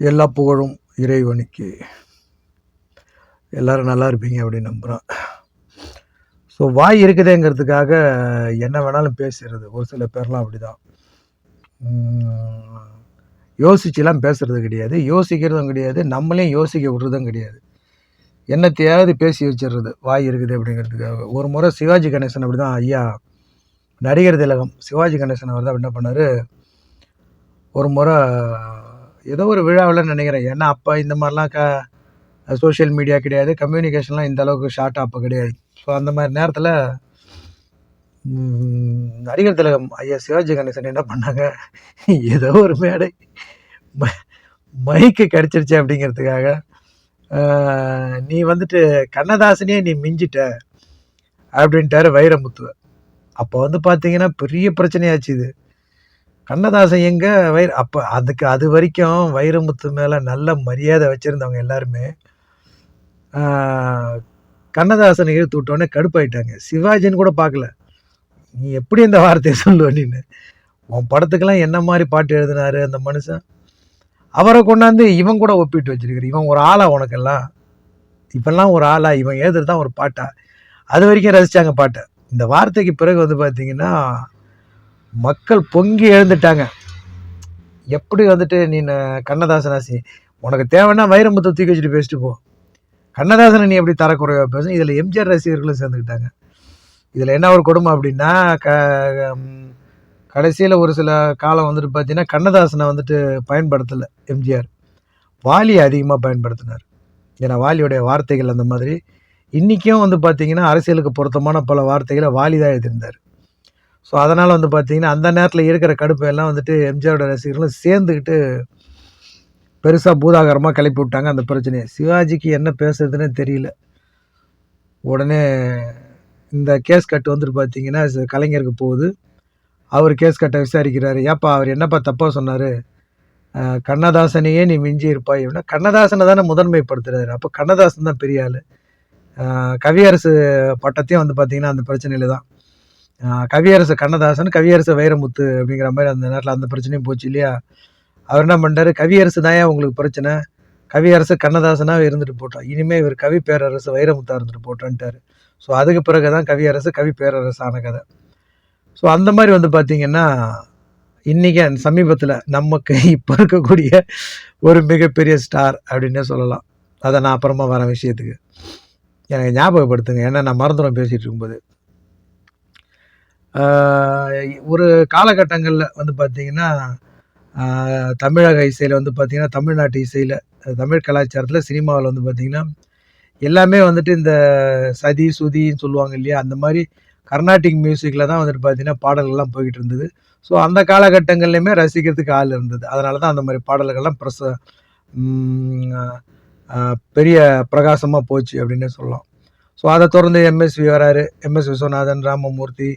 எல்லா புகழும் இறைவனுக்கு. எல்லோரும் நல்லா இருப்பீங்க அப்படின்னு நம்புகிறோம் ஸோ வாய் இருக்குதேங்கிறதுக்காக என்ன வேணாலும் பேசுகிறது ஒரு சில பேர்லாம் அப்படி தான் யோசிச்சுலாம் பேசுகிறது கிடையாது. யோசிக்கிறதும் கிடையாது. நம்மளையும் யோசிக்க விடுறதும் கிடையாது. என்னத்தையாவது பேசி வச்சிடுறது. வாய் இருக்குது அப்படிங்கிறதுக்காக. ஒரு முறை சிவாஜி கணேசன் அப்படி தான் ஐயா நடிகர் திலகம். சிவாஜி கணேசன் அவர் தான் என்ன பண்ணார்? ஒரு முறை ஏதோ ஒரு விழாவில் நினைக்கிறேன். ஏன்னா அப்போ இந்த மாதிரிலாம் க சோஷியல் மீடியா கிடையாது. கம்யூனிகேஷன்லாம் இந்த அளவுக்கு ஷார்ட் அப்போ கிடையாது. ஸோ அந்த மாதிரி நேரத்தில் நடிகர் திலகம் ஐயா சிவாஜி கணேசன் என்ன பண்ணாங்க? ஏதோ ஒரு மேடை. ம- மைக்கு கிடச்சிருச்சு அப்படிங்கிறதுக்காக. நீ வந்துட்டு கண்ணதாசனே நீ மிஞ்சிட்ட அப்படின்ட்டாரு வைரமுத்துவ. அப்போ வந்து பார்த்தீங்கன்னா பெரிய பிரச்சனையாச்சு இது. கண்ணதாசன் எங்க? வைர அப்போ அதுக்கு அது வரைக்கும் வைரமுத்து மேலே நல்ல மரியாதை வச்சுருந்தவங்க எல்லாருமே கண்ணதாசனை இழுத்து விட்டோன்னே கடுப்பாயிட்டாங்க. சிவாஜின்னு கூட பார்க்கல. நீ எப்படி இந்த வார்த்தையை சொல்லுவ நீன்னு உன் படத்துக்கெல்லாம் என்ன மாதிரி பாட்டு எழுதினாரு அந்த மனுஷன்? அவரை கொண்டாந்து இவன் கூட ஒப்பிட்டு வச்சிருக்கிற இவன் ஒரு ஆளா உனக்கெல்லாம்? இப்பெல்லாம் ஒரு ஆளா? இவன் எழுதுறது தான் ஒரு பாட்டா? அது வரைக்கும் ரசித்தாங்க பாட்டை. இந்த வார்த்தைக்கு பிறகு வந்து பார்த்தீங்கன்னா மக்கள் பொங்கி எழுந்துட்டாங்க. எப்படி வந்துட்டு நீ கண்ணதாசன் கண்ணதாசனாசி உனக்கு தேவைன்னா வைரமுத்தை தூக்கி வச்சுட்டு பேசிட்டு போ. கண்ணதாசனை நீ எப்படி தரக்குறையாக பேசும் இதில் எம்ஜிஆர் ரசிகர்களும் சேர்ந்துக்கிட்டாங்க. இதில் என்ன ஒரு கொடுமை அப்படின்னா க கடைசியில் ஒரு சில காலம் வந்துட்டு பார்த்தீங்கன்னா கண்ணதாசனை வந்துட்டு பயன்படுத்தலை எம்ஜிஆர். வாலியை அதிகமாக பயன்படுத்தினார். ஏன்னா வாலியுடைய வார்த்தைகள் அந்த மாதிரி. இன்றைக்கும் வந்து பார்த்திங்கன்னா அரசியலுக்கு பொருத்தமான பல வார்த்தைகளை வாலி தான் எழுதியிருந்தார். ஸோ அதனால் வந்து பார்த்திங்கன்னா அந்த நேரத்தில் இருக்கிற கடுப்பை எல்லாம் வந்துட்டு எம்ஜிஆரோட ரசிகர்களும் சேர்ந்துக்கிட்டு பெருசாக பூதாகரமாக கிளப்பி விட்டாங்க அந்த பிரச்சனையை. சிவாஜிக்கு என்ன பேசுறதுன்னு தெரியல. உடனே இந்த கேஸ் கட்டு வந்துட்டு பார்த்தீங்கன்னா கலைஞருக்கு போகுது. அவர் கேஸ் கட்டை விசாரிக்கிறாரு. ஏப்பா அவர் என்னப்பா தப்பாக சொன்னார்? கண்ணதாசனையே நீ மிஞ்சி இருப்பாய் அப்படின்னா கண்ணதாசனை தானே முதன்மைப்படுத்துறாரு. அப்போ கண்ணதாசன் தான் பெரிய ஆள். கவியரசு பட்டத்தையும் வந்து பார்த்தீங்கன்னா அந்த பிரச்சனையில தான். கவியரசு கண்ணதாசன் கவியரசு வைரமுத்து அப்படிங்கிற மாதிரி அந்த நேரத்தில் அந்த பிரச்சனையும் போச்சு இல்லையா? அவர் என்ன பண்ணிட்டாரு? கவியரசு தான் ஏன் உங்களுக்கு பிரச்சனை? கவியரசு கண்ணதாசனாக இருந்துட்டு போட்டோம் இனிமேல் இவர் கவி பேரரசு வைரமுத்தாக இருந்துட்டு போட்டோன்ட்டாரு. ஸோ அதுக்கு பிறகு தான் கவியரசு கவி பேரரசு ஆன கதை. ஸோ அந்த மாதிரி வந்து பார்த்தீங்கன்னா இன்றைக்கி சமீபத்தில் நமக்கு இப்போ இருக்கக்கூடிய ஒரு மிகப்பெரிய ஸ்டார் அப்படின்னே சொல்லலாம். அதை நான் அப்புறமா வர விஷயத்துக்கு. எனக்கு ஞாபகப்படுத்துங்க. ஏன்னா நான் மறந்துடும் பேசிகிட்டு இருக்கும்போது. ஒரு காலகட்டங்களில் வந்து பார்த்திங்கன்னா தமிழக இசையில் வந்து பார்த்தீங்கன்னா தமிழ்நாட்டு இசையில் தமிழ் கலாச்சாரத்தில் சினிமாவில் வந்து பார்த்திங்கன்னா எல்லாமே வந்துட்டு இந்த சதி சுதின்னு சொல்லுவாங்க இல்லையா அந்த மாதிரி கர்நாடிக் மியூசிக்கில் தான் வந்துட்டு பார்த்திங்கன்னா பாடல்கள்லாம் போய்கிட்டு இருந்தது. ஸோ அந்த காலகட்டங்கள்லையுமே ரசிக்கிறதுக்கு ஆள் இருந்தது. அதனால தான் அந்த மாதிரி பாடல்கள்லாம் பிரச பெரிய பிரகாசமாக போச்சு அப்படின்னே சொல்லலாம். ஸோ அதை தொடர்ந்து எம்எஸ்வி வராரு. எம்எஸ் விஸ்வநாதன் ராமமூர்த்தி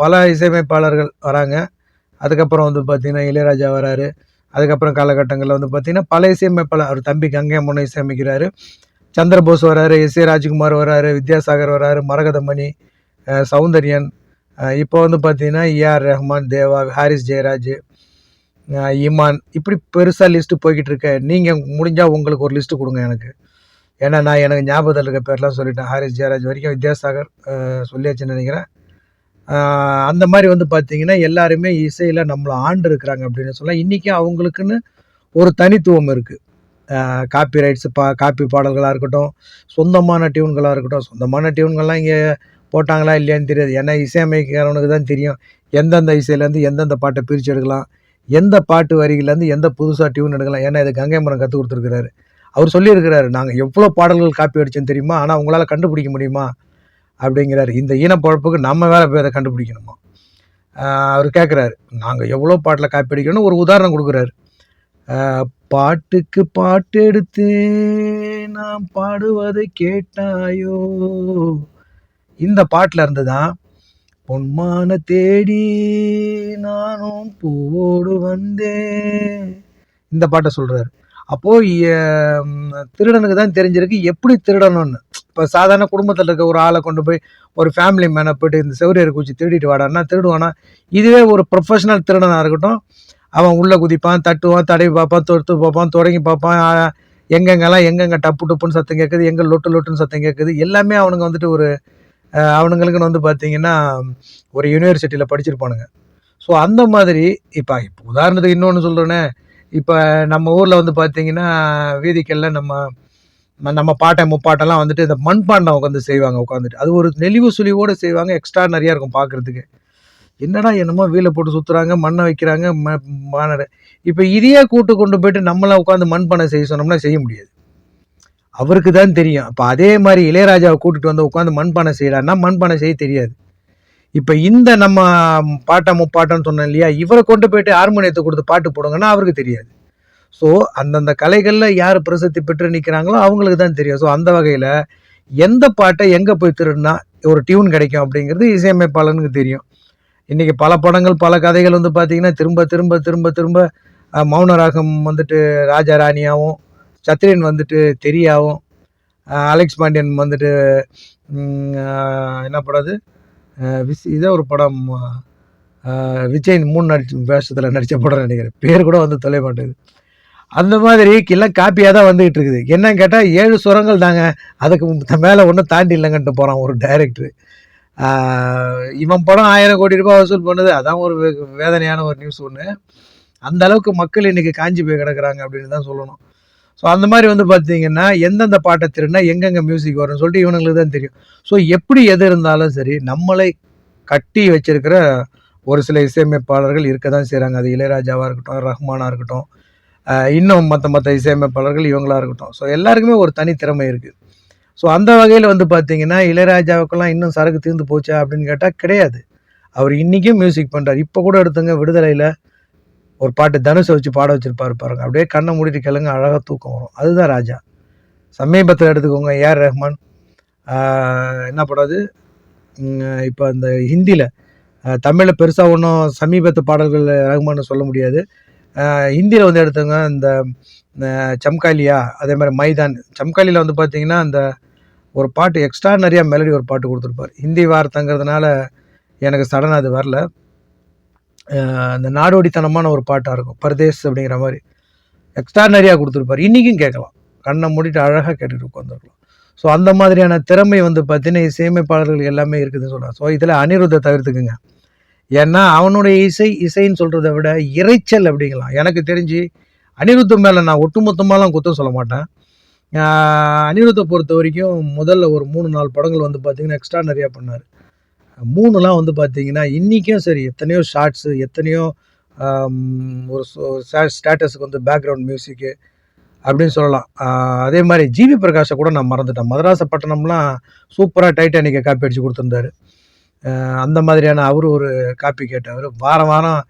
பல இசையமைப்பாளர்கள் வராங்க. அதுக்கப்புறம் வந்து பார்த்திங்கன்னா இளையராஜா வராரு. அதுக்கப்புறம் காலகட்டங்களில் வந்து பார்த்திங்கன்னா பல இசையமைப்பாளர் அவர் தம்பி கங்கை அம்மனை இசையமைக்கிறாரு சந்திரபோஸ் வராரு எஸ் ஏ ராஜ்குமார் வராரு வித்யாசாகர் வராரு மரகதமணி சௌந்தர்யன் இப்போ வந்து பார்த்திங்கன்னா ஏஆர் ரஹ்மான் தேவா ஹாரிஸ் ஜெயராஜ் இமான் இப்படி பெருசாக லிஸ்ட்டு போய்கிட்டு இருக்க நீங்கள் முடிஞ்சால் உங்களுக்கு ஒரு லிஸ்ட்டு கொடுங்க எனக்கு. ஏன்னா நான் எனக்கு ஞாபகத்தில் இருக்க பேர்லாம் சொல்லிட்டேன். ஹாரிஸ் ஜெயராஜ் வரைக்கும் வித்யாசாகர் சொல்லியாச்சுன்னு நினைக்கிறேன். அந்த மாதிரி வந்து பார்த்தீங்கன்னா எல்லாருமே இசையில் நம்மளை ஆண்டு இருக்கிறாங்க அப்படின்னு சொல்லலாம் இன்றைக்கும் அவங்களுக்குன்னு ஒரு தனித்துவம் இருக்குது காப்பி ரைட்ஸ் பா காப்பி பாடல்களாக இருக்கட்டும் சொந்தமான டியூன்களாக இருக்கட்டும் சொந்தமான டியூன்கள்லாம் இங்கே போட்டாங்களா இல்லையான்னு தெரியாது. ஏன்னா இசையமைக்கிறவனுக்கு தான் தெரியும். எந்தெந்த இசையிலேருந்து எந்தெந்த பாட்டை பிரித்து எடுக்கலாம் எந்த பாட்டு வரிகள்லேருந்து எந்த புதுசாக டியூன் எடுக்கலாம். ஏன்னா இது கங்கை மரம் கற்றுக் கொடுத்துருக்கிறாரு. அவர் சொல்லியிருக்கிறாரு நாங்கள் எவ்வளோ பாடல்கள் காப்பி அடித்தோம் தெரியுமா? ஆனால் உங்களால் கண்டுபிடிக்க முடியுமா? அப்படிங்கிறாரு. இந்த ஈனப்பழப்புக்கு நம்ம வேலை பேரை கண்டுபிடிக்கணுமா? அவர் கேட்குறாரு நாங்கள் எவ்வளோ பாட்டில் காப்பி அடிக்கணும்னு ஒரு உதாரணம் கொடுக்குறாரு. பாட்டுக்கு பாட்டு எடுத்து நாம் பாடுவதை கேட்டாயோ? இந்த பாட்டில் இருந்து தான் பொன்மான தேடி நானும் போடு வந்தேன் இந்த பாட்டை சொல்கிறாரு அப்போது திருடனுக்கு தான் தெரிஞ்சிருக்கு எப்படி திருடணும்னு. இப்போ சாதாரண குடும்பத்தில் இருக்க ஒரு ஆளை கொண்டு போய் ஒரு ஃபேமிலி மேனை போயிட்டு இந்த செவரியரை குச்சி திருடிட்டு வாடான்னா திருடுவானா இதுவே ஒரு ப்ரொஃபஷனல் திருடனாக இருக்கட்டும். அவன் உள்ளே குதிப்பான் தட்டுவான் தடவி பார்ப்பான் தொடுத்து பார்ப்பான் தொடங்கி பார்ப்பான். எங்கெங்கெல்லாம் எங்கெங்கே டப்பு டப்புன்னு சத்தம் கேட்குது எங்கே லொட்டு லொட்டுன்னு சத்தம் கேட்குது எல்லாமே அவனுங்க வந்துட்டு ஒரு அவனுங்களுக்குன்னு வந்து பார்த்தீங்கன்னா ஒரு யூனிவர்சிட்டியில் படிச்சிருப்பானுங்க. ஸோ அந்த மாதிரி இப்போ இப்போ உதாரணத்துக்கு இன்னொன்று சொல்கிறேன்னே இப்போ நம்ம ஊரில் வந்து பார்த்தீங்கன்னா வீதிக்கெல்லாம் நம்ம நம்ம பாட்டை முப்பாட்டெல்லாம் வந்துட்டு இந்த மண்பாண்டம் உட்காந்து செய்வாங்க உட்காந்துட்டு அது ஒரு நெளிவு சுழிவோடு செய்வாங்க எக்ஸ்ட்ரா நிறையா இருக்கும் பார்க்குறதுக்கு. என்னடா என்னமோ வீலை போட்டு சுற்றுறாங்க மண்ணை வைக்கிறாங்க ம மானட இப்போ இதையே கூட்டு கொண்டு போயிட்டு நம்மளாம் உட்காந்து மண்பானை செய்ய சொன்னோம்னா செய்ய முடியாது. அவருக்கு தான் தெரியும். அப்போ அதே மாதிரி இளையராஜாவை கூட்டிட்டு வந்து உட்காந்து மண்பானை செய்யலான்னா மண்பானை செய்ய தெரியாது. இப்போ இந்த நம்ம பாட்டை முப்பாட்டம்னு சொன்னோம் இல்லையா இவரை கொண்டு போயிட்டு ஹார்மோனியத்தை கொடுத்து பாட்டு போடுங்கன்னா அவருக்கு தெரியாது. ஸோ அந்தந்த கலைகளில் யார் பிரசித்தி பெற்று நிற்கிறாங்களோ அவங்களுக்கு தான் தெரியும். ஸோ அந்த வகையில் எந்த பாட்டை எங்கே போய் திருடினா ஒரு டியூன் கிடைக்கும் அப்படிங்கிறது இசையமைப்பாளனுக்கு தெரியும். இன்றைக்கி பல படங்கள் பல கதைகள் வந்து பார்த்திங்கன்னா திரும்ப திரும்ப திரும்ப திரும்ப மௌனராகம் வந்துட்டு ராஜா ராணியாகவும் சத்ரியன் வந்துட்டு தெரியாவும் அலெக்ஸ் பாண்டியன் வந்துட்டு என்ன படம் அது? விஸ் இதே ஒரு படம் விஜய் மூணு நடிச்ச வேஷத்தில் நடித்த படம் நினைக்கிறேன். பேர் கூட வந்து தொலை மாட்டேங்குது அந்த மாதிரி எல்லாம் காப்பியாக தான் வந்துகிட்டு இருக்குது. என்னன்னு கேட்டால் ஏழு சுரங்கள் தாங்க. அதுக்கு மேலே ஒன்றும் தாண்டி இல்லைங்கன்ட்டு போகிறான் ஒரு டைரக்டர் இவன் படம் ஆயிரம் கோடி ரூபாய் வசூல் பண்ணுது. அதான் ஒரு வேதனையான ஒரு நியூஸ் ஒன்று அந்த அளவுக்கு மக்கள் இன்றைக்கி காஞ்சி போய் கிடக்குறாங்க அப்படின்னு தான் சொல்லணும். ஸோ அந்த மாதிரி வந்து பார்த்தீங்கன்னா எந்தெந்த பாட்டை திருடினா எங்கெங்கே மியூசிக் வரும்னு சொல்லிட்டு இவனுங்களுக்கு தான் தெரியும். ஸோ எப்படி எது இருந்தாலும் சரி நம்மளை கட்டி வச்சிருக்கிற ஒரு சில இசையமைப்பாளர்கள் இருக்க தான் செய்கிறாங்க அது இளையராஜாவாக இருக்கட்டும் ரஹ்மானாக இருக்கட்டும் இன்னும் மற்ற மற்ற இசையமைப்பாளர்கள் இவங்களாக இருக்கட்டும். ஸோ எல்லாருக்குமே ஒரு தனி திறமை இருக்குது ஸோ அந்த வகையில் வந்து பார்த்தீங்கன்னா இளையராஜாவுக்கெல்லாம் இன்னும் சரக்கு தீர்ந்து போச்சா அப்படின்னு கேட்டால் கிடையாது. அவர் இன்றைக்கும் மியூசிக் பண்ணுறார் இப்போ கூட எடுத்துங்க விடுதலையில் ஒரு பாட்டு தனுஷை வச்சு பாட வச்சுருப்பாரு பாருங்க. அப்படியே கண்ணை மூடிட்டு கிளங்க அழகாக தூக்கம் வரும். அதுதான் ராஜா. சமீபத்தில் எடுத்துக்கோங்க ஏஆர் ரஹ்மான். என்ன படாது இப்போ அந்த ஹிந்தியில் தமிழில் பெருசாக ஒன்றும் சமீபத்து பாடல்கள் ரஹ்மான்னு சொல்ல முடியாது. ஹிந்தியில் வந்து எடுத்தவங்க இந்த சம்காலியா அதே மாதிரி மைதான். சம்காலியில் வந்து பார்த்தீங்கன்னா அந்த ஒரு பாட்டு எக்ஸ்ட்ரா நிறையா மெலடி ஒரு பாட்டு கொடுத்துருப்பார். ஹிந்தி வார்த்தைங்கிறதுனால எனக்கு சடனாக அது வரல. அந்த நாடோடித்தனமான ஒரு பாட்டாக இருக்கும். பர்தேஸ் அப்படிங்கிற மாதிரி. எக்ஸ்ட்ரா நிறையா கொடுத்துருப்பார். இன்றைக்கும் கேட்கலாம். கண்ணை மூடிட்டு அழகாக கேட்டுட்டு உட்காந்துருக்கலாம் ஸோ அந்த மாதிரியான திறமை வந்து பார்த்தீங்கன்னா இசையமைப்பாளர்கள் எல்லாமே இருக்குதுன்னு சொல்லலாம் ஸோ இதில் அனிருத்தை தவிர்த்துக்குங்க. ஏன்னா அவனுடைய இசை இசைன்னு சொல்கிறத விட இரைச்சல் அப்படிங்கலாம். எனக்கு தெரிஞ்சு அனிருத்து மேலே நான் ஒட்டுமொத்தமாலாம் குத்தம் சொல்ல மாட்டேன். அனிருத்தை பொறுத்த வரைக்கும் முதல்ல ஒரு மூணு நாலு படங்கள் வந்து பார்த்திங்கன்னா எக்ஸ்ட்ரா நிறையா பண்ணார். மூணுலாம் வந்து பார்த்திங்கன்னா இன்றைக்கும் சரி எத்தனையோ ஷார்ட்ஸு எத்தனையோ ஒரு ஸ்டேட்டஸுக்கு வந்து பேக்ரவுண்ட் மியூசிக்கு அப்படின்னு சொல்லலாம். அதே மாதிரி ஜிவி பிரகாஷை கூட நான் மறந்துட்டேன். மதராசப்பட்டினம்லாம் சூப்பராக டைட்டானிக்கை காப்பி அடித்து கொடுத்துருந்தாரு. அந்த மாதிரியான அவர் ஒரு காப்பி கேட்டவர். வாரம் வாரம்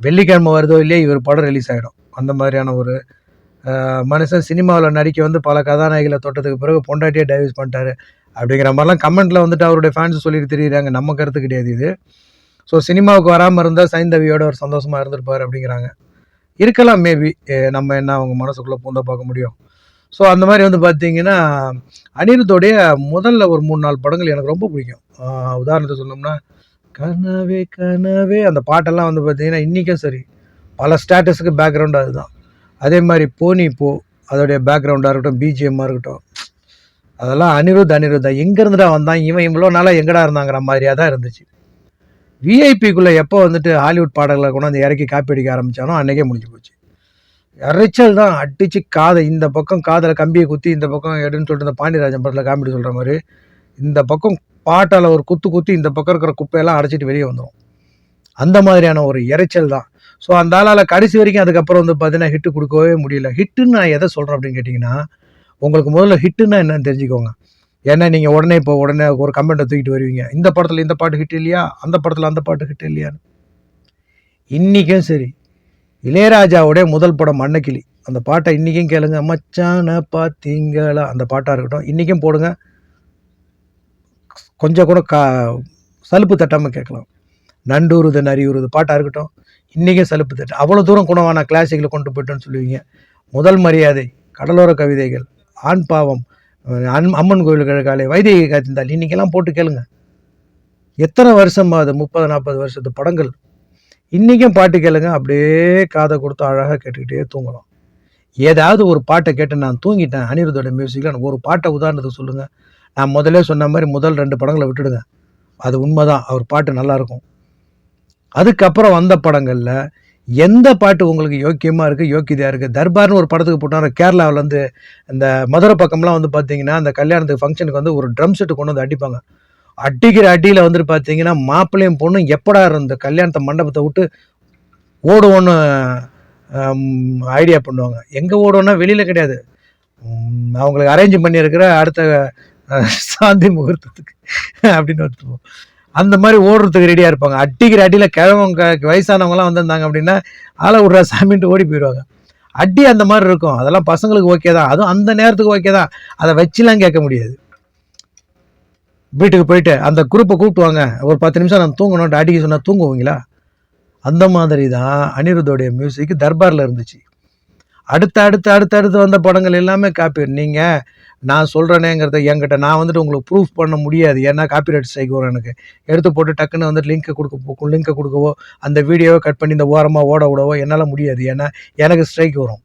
வெள்ளிக்கிழமை வருதோ இல்லையே இவர் படம் ரிலீஸ் ஆகிடும் அந்த மாதிரியான ஒரு மனுஷன் சினிமாவில் நடிக்க வந்து பல கதாநாயகிகளை தொட்டதுக்கு பிறகு பொண்டாட்டியே டைவர்ஸ் பண்ணிட்டாரு அப்படிங்கிற மாதிரிலாம் கமெண்ட்டில் வந்துட்டு அவருடைய ஃபேன்ஸ் சொல்லிட்டு தெரியுறாங்க. நம்ம கருத்து கிடையாது இது. ஸோ சினிமாவுக்கு வராமல் இருந்தால் சைந்தவியோட ஒரு சந்தோஷமாக இருந்திருப்பார் அப்படிங்கிறாங்க. இருக்கலாம் மேபி நம்ம என்ன அவங்க மனசுக்குள்ளே பூந்த பார்க்க முடியும். ஸோ அந்த மாதிரி வந்து பார்த்தீங்கன்னா அனிருத்தோடைய முதல்ல ஒரு மூணு நாலு படங்கள் எனக்கு ரொம்ப பிடிக்கும். உதாரணத்தை சொன்னோம்னா கனவே கனவே அந்த பாட்டெல்லாம் வந்து பார்த்தீங்கன்னா இன்றைக்கும் சரி பல ஸ்டேட்டஸுக்கு பேக்ரவுண்ட் அதுதான். அதே மாதிரி போனி போ அதோடைய பேக்ரவுண்டாக இருக்கட்டும் பிஜிஎம்மாக இருக்கட்டும் அதெல்லாம் அனிருத் அனிருத்தா எங்கேருந்துடா வந்தான்? இவன் இவ்வளோ நாளாக எங்கடா இருந்தாங்கிற மாதிரியாக தான் இருந்துச்சு. விஐபிக்குள்ளே எப்போ வந்துட்டு ஹாலிவுட் பாடல்களை கொண்டாந்து இறக்கி காப்பி அடிக்க ஆரம்பித்தானோ அன்றைக்கே முடிஞ்சு போச்சு. இறைச்சல் தான். அடித்து காதை இந்த பக்கம் காதில் கம்பியை குத்தி இந்த பக்கம் எடுன்னு சொல்லிட்டு இந்த பாண்டியராஜன் படத்தில் காமெடி சொல்கிற மாதிரி இந்த பக்கம் பாட்டால் ஒரு குத்து குத்தி இந்த பக்கம் இருக்கிற குப்பையெல்லாம் அடைச்சிட்டு வெளியே வந்துடும் அந்த மாதிரியான ஒரு இறைச்சல் தான். ஸோ அந்த ஆளால் கடைசி வரைக்கும் அதுக்கப்புறம் வந்து பார்த்தீங்கன்னா ஹிட்டு கொடுக்கவே முடியல. ஹிட்டுன்னு நான் எதை சொல்கிறேன் அப்படின்னு கேட்டிங்கன்னா உங்களுக்கு முதல்ல ஹிட்டுன்னா என்னன்னு தெரிஞ்சுக்கோங்க. ஏன்னா நீங்கள் உடனே இப்போ உடனே ஒரு கமெண்ட்டை தூக்கிட்டு வருவீங்க. இந்த படத்தில் இந்த பாட்டு ஹிட் இல்லையா? அந்த படத்தில் அந்த பாட்டு ஹிட் இல்லையான்னு. இன்றைக்கும் சரி. இளையராஜாவுடைய முதல் படம் மண்ணக்கிளி. அந்த பாட்டை இன்றைக்கும் கேளுங்க. மச்சான பார்த்தீங்களா அந்த பாட்டாக இருக்கட்டும். இன்றைக்கும் போடுங்க. கொஞ்சம் கூட கா சலுப்பு தட்டாமல் கேட்கலாம். நண்டூருது நரியுறுது பாட்டாக இருக்கட்டும். இன்றைக்கும் சலுப்பு தட்டு. அவ்வளோ தூரம் குணமான கிளாசிக்கில் கொண்டு போயிட்டோன்னு சொல்லுவீங்க. முதல் மரியாதை கடலோர கவிதைகள் ஆண் பாவம் அன் அம்மன் கோயில் கிழக்காலே வைதேகி காத்திருந்தால் இன்றைக்கெல்லாம் போட்டு கேளுங்க. எத்தனை வருஷமா அது முப்பது நாற்பது வருஷத்து படங்கள். இன்றைக்கும் பாட்டு கேளுங்க. அப்படியே காதை கொடுத்து அழகாக கேட்டுக்கிட்டே தூங்கலாம் ஏதாவது ஒரு பாட்டை கேட்டு நான் தூங்கிட்டேன். அனிருத்தோட மியூசிக்கில் ஒரு பாட்டை உதாரணத்துக்கு சொல்லுங்கள் நான் முதல்ல சொன்ன மாதிரி முதல் ரெண்டு படங்களை விட்டுடுங்க. அது உண்மைதான். அவர் பாட்டு நல்லாயிருக்கும். அதுக்கப்புறம் வந்த படங்களில் எந்த பாட்டு உங்களுக்கு யோக்கியமாக இருக்குது யோக்கியதாக இருக்குது தர்பார்னு ஒரு படத்துக்கு போட்டாங்க கேரளாவில் வந்து இந்த மதுரை பக்கம்லாம் வந்து பார்த்தீங்கன்னா அந்த கல்யாணத்துக்கு ஃபங்க்ஷனுக்கு வந்து ஒரு ட்ரம் செட்டு கொண்டு வந்து அடிப்பாங்க. அடிக்கிற அடியில் வந்துட்டு பார்த்தீங்கன்னா மாப்பிள்ளையும் பொண்ணும் எப்படா இருந்த கல்யாணத்தை மண்டபத்தை விட்டு ஓடுவோன்னு ஐடியா பண்ணுவாங்க. எங்கே ஓடுவோன்னா வெளியில் கிடையாது. அவங்களுக்கு அரேஞ்ச் பண்ணியிருக்கிற அடுத்த சாந்தி முகூர்த்தத்துக்கு அப்படின்னு வச்சுப்போம் அந்த மாதிரி ஓடுறதுக்கு ரெடியாக இருப்பாங்க. அடிக்கிற அடியில் கிழவங்க வயசானவங்களாம் வந்திருந்தாங்க அப்படின்னா ஆளை விட்றா சாமின்ட்டு ஓடி போயிடுவாங்க. அடி அந்த மாதிரி இருக்கும். அதெல்லாம் பசங்களுக்கு ஓகே தான். அதுவும் அந்த நேரத்துக்கு ஓகே தான். அதை வச்சுலாம் கேட்க முடியாது. வீட்டுக்கு போயிட்டு அந்த குரூப்பை கூப்பிட்டுவாங்க ஒரு பத்து நிமிஷம் நான் தூங்கணும்ட்டு அடிக்க சொன்னால் தூங்குவீங்களா? அந்த மாதிரி தான் அனிருத்தோடைய மியூசிக் தர்பாரில் இருந்துச்சு. அடுத்து அடுத்து அடுத்து அடுத்து வந்த படங்கள் எல்லாமே காப்பி நீங்கள் நான் சொல்கிறேனேங்கிறத என்கிட்ட நான் வந்துட்டு உங்களுக்கு ப்ரூஃப் பண்ண முடியாது. ஏன்னா காப்பிரைட் ஸ்ட்ரைக் வரும் எனக்கு. எடுத்து போட்டு டக்குன்னு வந்துட்டு லிங்க்கை கொடுக்க லிங்க்கை கொடுக்கவோ அந்த வீடியோவை கட் பண்ணி இந்த ஓரமாக ஓட விடவோ என்னால் முடியாது. ஏன்னா எனக்கு ஸ்ட்ரைக் வரும்.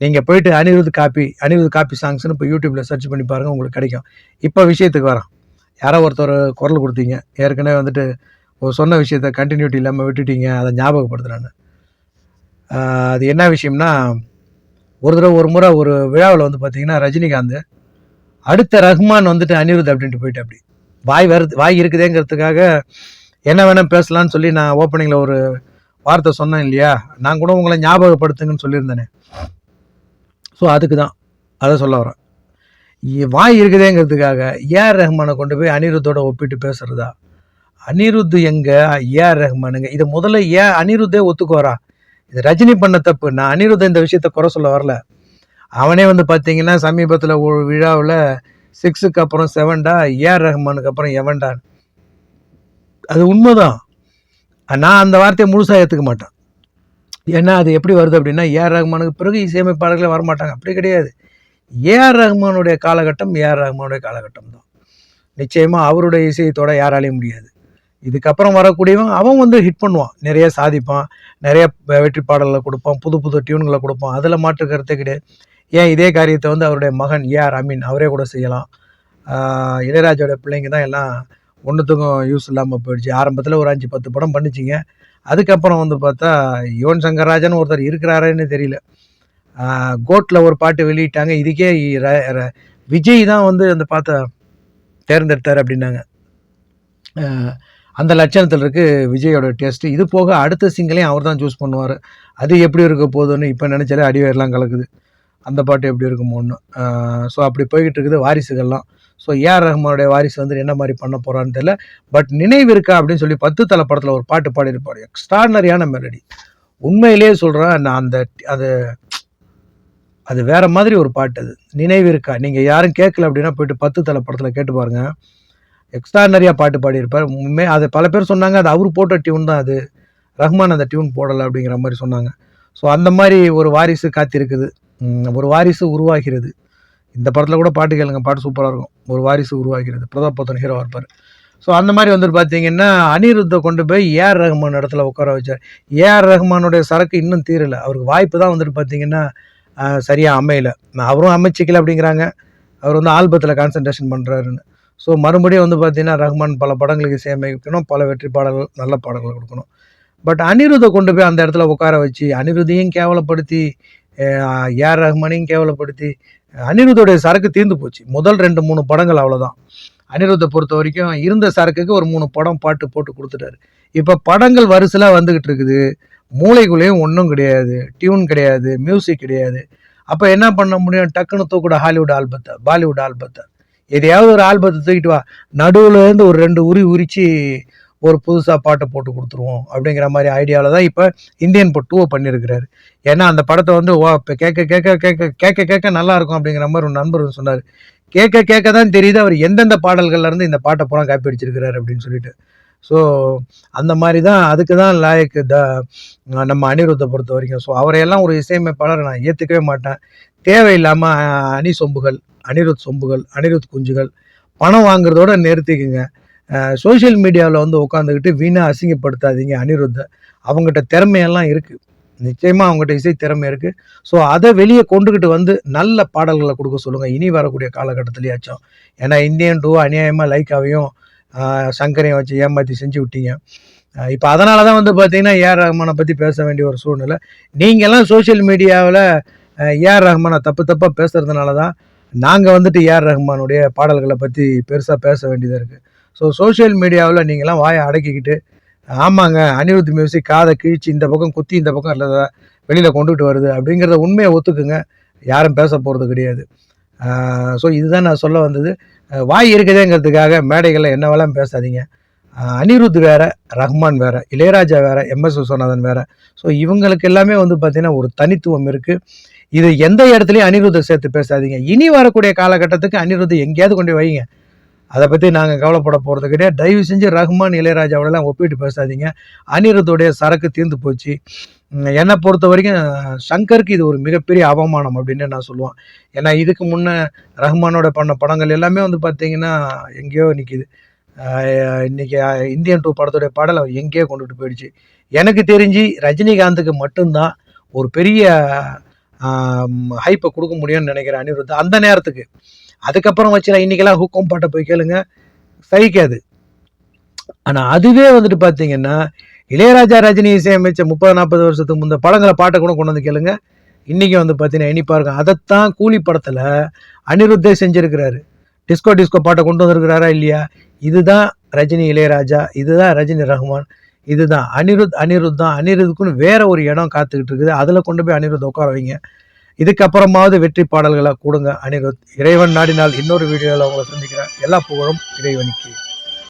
நீங்கள் போயிட்டு அனிருத் காப்பி அனிருத் காப்பி சாங்ஸ்னு இப்போ யூடியூப்பில் சர்ச் பண்ணி பாருங்கள் உங்களுக்கு கிடைக்கும். இப்போ விஷயத்துக்கு வரேன். யாரோ ஒருத்தர் குரல் கொடுத்தீங்க. ஏற்கனவே வந்துட்டு ஒரு சொன்ன விஷயத்த கண்டினியூட்டி இல்லாமல் விட்டுட்டீங்க. அதை ஞாபகப்படுத்துகிறேன்னு அது என்ன விஷயம்னா ஒரு தடவை ஒரு முறை ஒரு விழாவில் வந்து பார்த்தீங்கன்னா ரஜினிகாந்த் அடுத்த ரஹ்மான் வந்துட்டு அனிருத் அப்படின்ட்டு போயிட்டு அப்படி. வாய் வருது வாய் இருக்குதேங்கிறதுக்காக என்ன வேணால் பேசலான்னு சொல்லி நான் ஓப்பனிங்கில் ஒரு வார்த்தை சொன்னேன் இல்லையா? நான் கூட உங்களை ஞாபகப்படுத்துங்கன்னு சொல்லியிருந்தேனே. ஸோ அதுக்கு தான் அதை சொல்ல வரேன். வாய் இருக்குதேங்கிறதுக்காக ஏஆர் ரஹ்மானை கொண்டு போய் அனிருத்தோட ஒப்பிட்டு பேசுறதா? அனிருத் எங்க? ஏஆர் ரஹ்மானுங்க. இதை முதல்ல ஏன் அனிருத்தே ஒத்துக்குவாரா? இது ரஜினி பண்ண தப்பு. நான் அனிருத் இந்த விஷயத்த குறை சொல்ல வரல. அவனே வந்து பார்த்தீங்கன்னா சமீபத்தில் ஒரு விழாவில் சிக்ஸுக்கு அப்புறம் செவன்டா ஏஆர் ரஹ்மானுக்கு அப்புறம் எவன்டா அது உண்மைதான். நான் அந்த வார்த்தையை முழுசாக ஏற்றுக்க மாட்டேன். ஏன்னா அது எப்படி வருது அப்படின்னா ஏஆர் ரஹ்மானுக்கு பிறகு இசையமைப்பாளர்களே வரமாட்டாங்க. அப்படி கிடையாது. ஏஆர் ரஹ்மானுடைய காலகட்டம் ஏஆர் ரஹ்மானுடைய காலகட்டம் தான் நிச்சயமாக அவருடைய இசையத்தோட யாராலையும் முடியாது. இதுக்கப்புறம் வரக்கூடியவன் அவன் வந்து ஹிட் பண்ணுவான். நிறைய சாதிப்பான் நிறைய வெற்றி பாடல்களை கொடுப்பான் புது புது டியூன்களை கொடுப்பான். அதில் மாற்று கருத்தே கிடையாது. ஏன் இதே காரியத்தை வந்து அவருடைய மகன் ஏஆர் அமீன் அவரே கூட செய்யலாம். இளையராஜோட பிள்ளைங்க தான் எல்லாம் ஒன்றுத்துக்கும் யூஸ் இல்லாமல் போயிடுச்சு. ஆரம்பத்தில் ஒரு அஞ்சு பத்து படம் பண்ணிச்சிங்க. அதுக்கப்புறம் வந்து பார்த்தா யுவன் சங்கர் ராஜன் ஒருத்தர் இருக்கிறாருன்னு தெரியல. கோட்டில் ஒரு பாட்டு வெளியிட்டாங்க. இதுக்கே ர- விஜய் தான் வந்து அந்த பாட்டை தேர்ந்தெடுத்தார் அப்படின்னாங்க. அந்த லட்சணத்தில் இருக்குது விஜயோட டேஸ்ட்டு இது போக அடுத்த சிங்கிளையும் அவர் தான் சூஸ் பண்ணுவார். அது எப்படி இருக்க போகுதுன்னு இப்போ நினச்சாலே அடிவேர்லாம் கலக்குது. அந்த பாட்டு எப்படி இருக்குமோன்னு ஸோ அப்படி போய்கிட்டு இருக்குது வாரிசுகள்லாம். ஸோ ஏஆர் ரஹ்மானுடைய வாரிசு வந்து என்ன மாதிரி பண்ண போகிறான்னு தெரியல. பட் நினைவு இருக்கா அப்படின்னு சொல்லி பத்து தலை படத்தில் ஒரு பாட்டு பாடியிருப்பார். எக்ஸ்ட்ராடனரியான மெலடி உண்மையிலேயே சொல்கிறேன் நான் அந்த அது அது வேற மாதிரி ஒரு பாட்டு அது. நினைவு இருக்கா? நீங்கள் யாரும் கேட்கல அப்படின்னா போயிட்டு பத்து தலை படத்தில் கேட்டு பாருங்க. எக்ஸ்ட்ரானரியாக பாட்டு பாடியிருப்பார். உண்மை அதை பல பேர் சொன்னாங்க அது அவர் போட்ட டியூன் தான் அது. ரஹ்மான் அந்த டியூன் போடலை அப்படிங்கிற மாதிரி சொன்னாங்க. ஸோ அந்த மாதிரி ஒரு வாரிசு காத்திருக்குது. ஒரு வாரிசு உருவாகிறது. இந்த படத்தில் கூட பாட்டு கேளுங்க பாட்டு சூப்பராக இருக்கும். ஒரு வாரிசு உருவாகிறது. பிரதாப் பத்தன் ஹீரோ இருப்பார். ஸோ அந்த மாதிரி வந்துட்டு பார்த்தீங்கன்னா அனிருத்தை கொண்டு போய் ஏஆர் ரஹ்மான் இடத்துல உட்கார வச்சார். ஏஆர் ரஹ்மானுடைய சரக்கு இன்னும் தீரலை. அவருக்கு வாய்ப்பு தான் வந்துட்டு பார்த்தீங்கன்னா சரியாக அமையல. அவரும் அமைச்சிக்கல அப்படிங்கிறாங்க. அவர் வந்து ஆல்பத்தில் கான்சன்ட்ரேஷன் பண்ணுறாருன்னு ஸோ மறுபடியும் வந்து பார்த்தீங்கன்னா ரஹ்மான் பல படங்களுக்கு இசையமைக்கணும் பல வெற்றி பாடல்கள் நல்ல பாடல்கள் கொடுக்கணும். பட் அனிருத்தை கொண்டு போய் அந்த இடத்துல உட்கார வச்சு அனிருதையும் கேவலப்படுத்தி ஏஆர் ரஹ்மானையும் கேவலப்படுத்தி அனிருத்தோடைய சரக்கு தீர்ந்து போச்சு. முதல் ரெண்டு மூணு படங்கள் அவ்வளோதான் அனிருத்தை பொறுத்த வரைக்கும் இருந்த சரக்குக்கு ஒரு மூணு படம் பாட்டு போட்டு கொடுத்துட்டாரு. இப்போ படங்கள் வரிசலாக வந்துக்கிட்டு இருக்குது. மூளைக்குள்ளேயும் ஒன்றும் கிடையாது டியூன் கிடையாது மியூசிக் கிடையாது. அப்போ என்ன பண்ண முடியும்? டக்குன்னு தூக்கூட ஹாலிவுட் ஆல்பத்தை பாலிவுட் ஆல்பத்தை. எதையாவது ஒரு ஆல்பத்தை தூக்கிட்டு வா. நடுவுலேருந்து ஒரு ரெண்டு உரி உரிச்சு ஒரு புதுசாக பாட்டை போட்டு கொடுத்துருவோம் அப்படிங்கிற மாதிரி ஐடியாவில் தான் இப்போ இந்தியன் இப்போ டூவை பண்ணியிருக்கிறாரு ஏன்னா அந்த படத்தை வந்து ஓ இப்போ கேட்க கேட்க கேட்க கேட்க கேட்க நல்லா இருக்கும் அப்படிங்கிற மாதிரி ஒரு நண்பர் சொன்னார். கேட்க கேட்க தான் தெரியுது அவர் எந்தெந்த பாடல்கள்லேருந்து இந்த பாட்டை பூரா காப்பி அடிச்சிருக்கிறாரு அப்படின்னு சொல்லிட்டு. ஸோ அந்த மாதிரி தான் அதுக்கு தான் லாயக்கு த நம்ம அனிருத்தை பொறுத்த வரைக்கும் ஸோ அவரையெல்லாம் ஒரு இசையமைப்பாளர் நான் ஏற்றுக்கவே மாட்டேன். தேவையில்லாமல் அணி சொம்புகள் அனிருத் சொம்புகள் அனிருத் குஞ்சுகள் பணம் வாங்குறதோட நிறுத்திக்குங்க. சோஷியல் மீடியாவில் வந்து உட்காந்துக்கிட்டு வீணாக அசிங்கப்படுத்தாதீங்க அனிருத்தை. அவங்ககிட்ட திறமையெல்லாம் இருக்குது நிச்சயமாக அவங்ககிட்ட இசை திறமை இருக்குது ஸோ அதை வெளியே கொண்டுக்கிட்டு வந்து நல்ல பாடல்களை கொடுக்க சொல்லுங்கள் இனி வரக்கூடிய காலகட்டத்திலேயாச்சும். ஏன்னா இந்தியன் டூ அநியாயமாக லைக்காவையும் சங்கரையும் வச்சு ஏமாற்றி செஞ்சு விட்டீங்க. இப்போ அதனால தான் வந்து பார்த்தீங்கன்னா ஏஆர் ரஹ்மானை பற்றி பேச வேண்டிய ஒரு சூழ்நிலை. நீங்கள்லாம் சோஷியல் மீடியாவில் ஏஆர் ரஹ்மானை தப்பு தப்பாக பேசுகிறதுனால தான் நாங்கள் வந்துட்டு ஏஆர் ரஹ்மானுடைய பாடல்களை பற்றி பெருசாக பேச வேண்டியதாக இருக்குது ஸோ சோஷியல் மீடியாவில் நீங்களாம் வாயை அடக்கிக்கிட்டு ஆமாங்க அனிருத் மியூசிக் காதை கிழிச்சு இந்த பக்கம் குத்தி இந்த பக்கம் இல்லை வெளியில் கொண்டுகிட்டு வருது அப்படிங்கிறத உண்மையை ஒத்துக்குங்க. யாரும் பேச போகிறது கிடையாது. ஸோ இதுதான் நான் சொல்ல வந்தது. வாய் இருக்குதேங்கிறதுக்காக மேடைகளில் என்னவெல்லாம் பேசாதீங்க. அனிருத் வேற ரஹ்மான் வேற இளையராஜா வேற எம்எஸ் விஸ்வநாதன் வேற. ஸோ இவங்களுக்கு எல்லாமே வந்து பார்த்தீங்கன்னா ஒரு தனித்துவம் இருக்குது இது எந்த இடத்துலையும் அனிருத்தை சேர்த்து பேசாதீங்க. இனி வரக்கூடிய காலகட்டத்துக்கு அனிருத்தை எங்கேயாவது கொண்டு வைங்க. அதை பற்றி நாங்கள் கவலைப்பட போகிறது கிடையாது. தயவு செஞ்சு ரஹ்மான் இளையராஜாவோடலாம் ஒப்பிட்டு பேசாதீங்க. அனிருத்துடைய சரக்கு தீர்ந்து போச்சு. என்னை பொறுத்த வரைக்கும் சங்கருக்கு இது ஒரு மிகப்பெரிய அவமானம் அப்படின்னு நான் சொல்லுவேன். ஏன்னா இதுக்கு முன்னே ரஹ்மானோட பண்ண படங்கள் எல்லாமே வந்து பார்த்தீங்கன்னா எங்கேயோ நிற்கிது இன்றைக்கி இந்தியன் டூ படத்துடைய பாடல் அவர் எங்கேயோ கொண்டுட்டு போயிடுச்சு. எனக்கு தெரிஞ்சு ரஜினிகாந்துக்கு மட்டும்தான் ஒரு பெரிய ஹைப்பை கொடுக்க முடியும்னு நினைக்கிறேன் அனிருத் அந்த நேரத்துக்கு. அதுக்கப்புறம் வச்சு இன்றைக்கெல்லாம் ஹூக்கம் பாட்டை போய் கேளுங்க. சகிக்காது. ஆனால் அதுவே வந்துட்டு பார்த்தீங்கன்னா இளையராஜா ரஜினி இசையமைச்ச முப்பது நாற்பது வருஷத்துக்கு முந்த படங்களை பாட்டை கூட கொண்டு வந்து கேளுங்க. இன்றைக்கி வந்து பார்த்தீங்கன்னா இனிப்பா இருக்கும் அதைத்தான் கூலி படத்தில் அனிருத்தே செஞ்சுருக்கிறாரு. டிஸ்கோ டிஸ்கோ பாட்டை கொண்டு வந்திருக்கிறாரா இல்லையா? இதுதான் ரஜினி இளையராஜா இதுதான் ரஜினி ரஹ்மான் இதுதான் அனிருத் அனிருத் தான். அனிருத்துக்குன்னு வேற ஒரு இடம் காத்துக்கிட்டு இருக்குது. அதில் கொண்டு போய் அனிருத் உட்கார வைங்க. இதுக்கப்புறமாவது வெற்றி பாடல்களை கொடுங்க. அனிருத் இறைவன் நாடினால் இன்னொரு வீடியோவில் உங்களை சந்திக்கிறேன். எல்லா புகழும் இறைவனுக்கு.